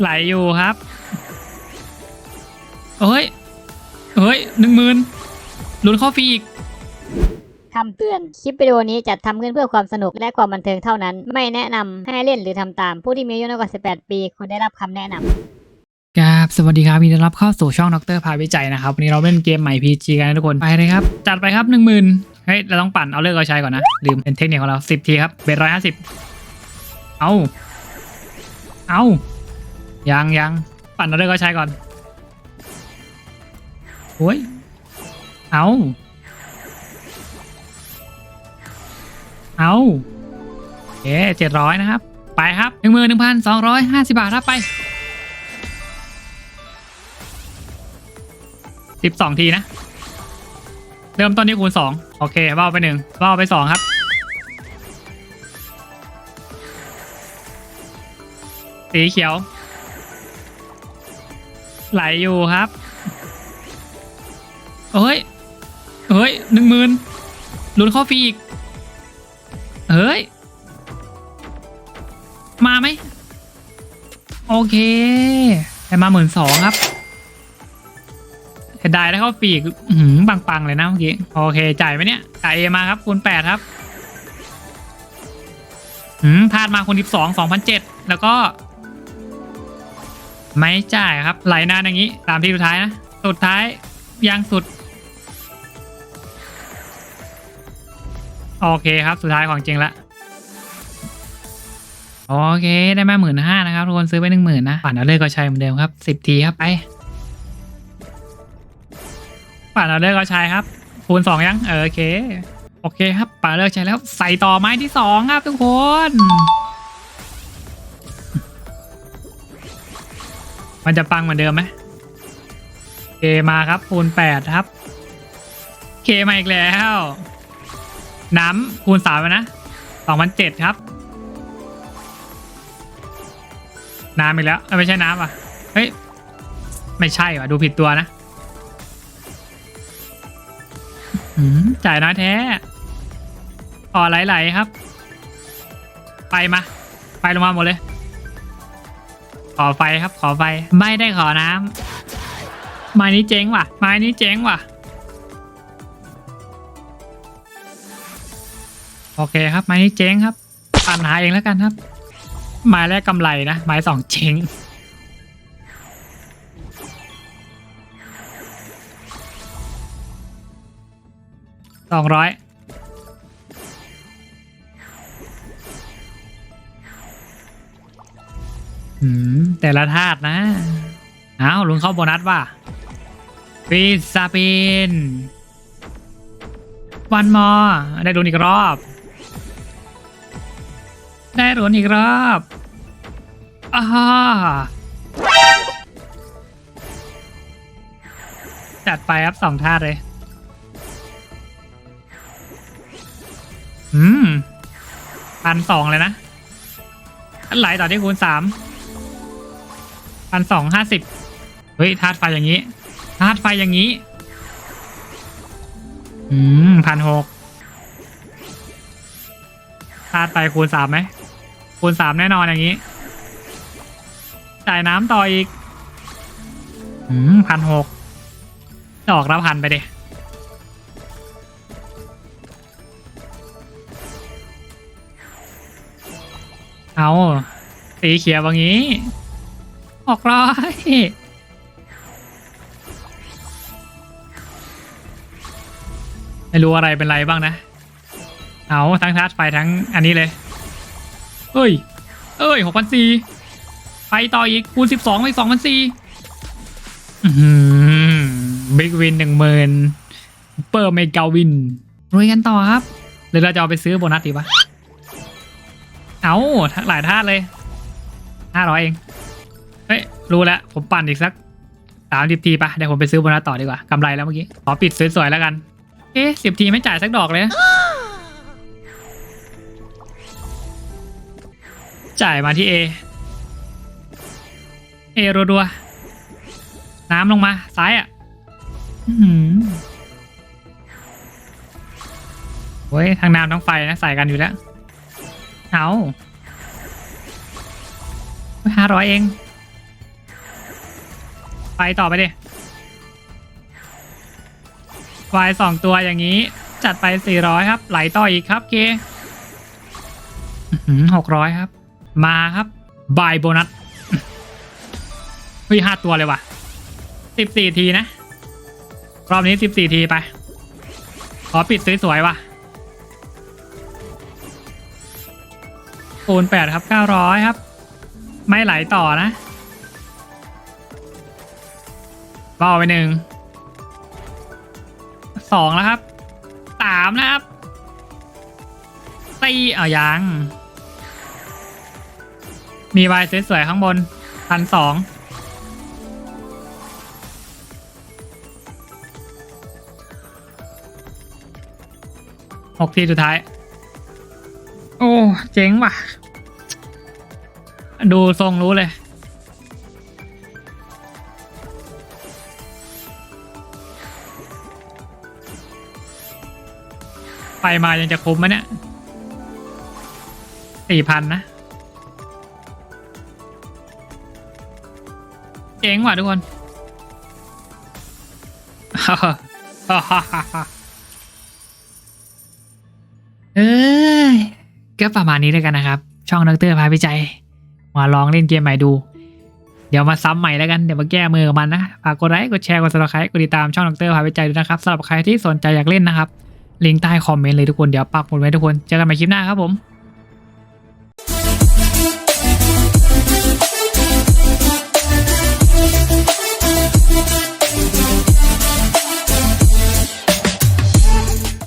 ไหลอยู่ครับเฮ้ยเฮ้ยหนึ่งหมื่นลุ้นเข้าฟรีอีกคำเตือน คลิปวิดีโอนี้จัดทขึ้นเพื่อความสนุกและความบันเทิงเท่านั้น ไม่แนะนำให้เล่นหรือทำตาม ผู้ที่มีอายุน้อยกว่า 18 ปีควรได้รับคำแนะนำครับสวัสดีครับยินดีต้อนรับเข้าสู่ช่องดรพาวิจัยนะครับวันนี้เราเล่นเกมใหม่ PG กันนะทุกคนไปเลยครับ จัดไปครับหนึ่งหมื่นเฮ้ยเราต้องปั่นเอาเลิกเอาใช้ก่อนนะ ลืมเป็นเทคนิคของเราสิบทีครับเบ็ดร้อยห้าสิบเอาเอา ยังยังปั่นเอาเลิกเอาใช้ก่อนโอ้ยเอาเอาเอ๊เจ็ดร้อยนะครับ ไปครับหนึ่งหมื่นหนึ่งพันสองร้อยห้าสิบาทครับไปสิบสองทีนะ เริ่มต้นที่คูณสองโอเคว่าไปหนึ่งว่าไปสองครับสีเขียว ไหลอยู่ครับเฮ้ยเฮ้ยหนึ่งหมื่นลุ้นข้าฟรีอีก เฮ้ย มาไหม โอเคแต่มาหมื่นสองครับเสียดายได้เข้าปีกอื้อหืมปังๆเลยนะเมื่อกี้ โอเค จ่ายไหมเนี่ย จ่ายเอมาครับ คูณแปดครับหืมพลาดมาคูณสิบสองสองพันเจ็ดแล้วก็ ไม่จ่ายครับ ไหลนานอย่างนี้ ตามที่สุดท้ายนะ สุดท้ายยังสุด โอเคครับสุดท้ายของจริงละโอเคได้มาหมื่นห้านะครับทุกคนซื้อไปหนึ่งหมื่นนะปั่นเอาเลยก็ใช้เหมือนเดิมครับสิบทีครับไปป่าเราเลิกเอาใช้ครับ คูณสองยังเออโอเค โอเคครับป่าเลิกใช้แล้วใส่ต่อไม้ที่สองครับทุกคน มันจะปังเหมือนเดิมไหมเคมาครับคูณแปดครับ เคมาอีกแล้ว น้ำคูณสามนะสองพันเจ็ดครับ น้ำอีกแล้วไม่ใช่น้ำอะ เฮ้ย ไม่ใช่ว่ะ ดูผิดตัวนะหืมจ่ายน้อยแท้ต่อไหลๆครับ ไปมา ไปลงมาหมดเลย อไฟครับขอไฟ ไม่ได้ขอน้ำไม้นี้เจ๊งว่ะ ไม้นี้เจ๊งว่ะ โอเคครับ ไม้นี้เจ๊งครับปัญหาเองแล้วกันครับ ไม้แรกกำไรนะ ไม้สองเจ๊งสองร้อยอืม แต่ละธาตุนะ เอาลุงเข้าโบนัสว่ะปีซาปินวันมอ ได้รุนอีกรอบ ได้รุนอีกรอบอ้าจัดไปครับสองธาตุเลย อืมพันสองเลยนะ อันไหลต่อที่คูณสาม พันสองห้าสิบเฮ้ยธาตุไฟอย่างนี้ธาตุไฟอย่างนี้ อืมพันหกธาตุไฟคูณสามไหมคูณสามแน่นอนอย่างนี้ จ่ายน้ำต่ออีก อืมพันหกดอกละพันไปเดเอาสีเขียวอย่างนี้ ออกร้อยไม่รู้อะไรเป็นไรบ้างนะ เอาทั้งทัดไฟทั้งอันนี้เลย เอ้ย เอ้ยหกพันสี่ไปต่ออีกคูณสิบสองไปสองพันสี่บิ๊กวินหนึ่งหมื่นเปอร์เมกาวินรวยกันต่อครับหรือเราจะเอาไปซื้อโบนัสดีปะเอาทั้งหลายท่าตุเลยห้าร้อยเองเฮ้ย รู้แล้ว ผมปั่นอีกสักสามสิบทีปะเดี๋ยวผมไปซื้อโบนัสต่อดีกว่ากำไรแล้วเมื่อกี้ ขอปิดสวยๆแล้วกัน เอ๊ะสิบทีไม่จ่ายสักดอกเลยนะจ่ายมาที่ A A รัวๆ น้ำลงมา ซ้ายอะอื้อหือเฮ้ยทางน้ำทั้งไฟนะ ใส่กันอยู่แล้ว เอาห้าร้อยเอง ไปต่อไปดิวายสองตัวอย่างนี้ จัดไป 400 ครับ ไหลต่ออีกครับเคหกร้อยครับ มาครับบายโบนัสเฮ้ยห้าตัวเลยว่ะสิบสี่ทีนะ รอบนี้สิบสี่ทีไป ขอปิดสวยๆว่ะคูณแปดครับเก้าร้อยครับ ไม่ไหลต่อนะ เบาไปหนึ่งสองแล้วครับสามนะครับสี่เอายัง มีวายสวยๆข้างบนพันสองหกทีสุดท้าย โอ้ เจ๋งว่ะ ดูทรงรู้เลย ไปมายังจะคุ้มไหมเนี่ยสี่พันนะเจ๋งว่ะทุกคนเอ้ยก็ประมาณนี้แล้วกันนะครับ ช่องดรพาพิจัย มาลองเล่นเกมใหม่ดู เดี๋ยวมาซ้ำใหม่แล้วกัน เดี๋ยวมาแก้มือกับมันนะ ฝากกดไลค์ กดแชร์ กดซับสไครต์กดติดตามช่องดรพาพิจัยด้วยนะครับสำหรับใครที่สนใจอยากเล่นนะครับ ลิงก์ใต้คอมเมนต์เลยทุกคนเดี๋ยวปักหมุดไว้ทุกคน เจอกันใหม่คลิปหน้าครับผม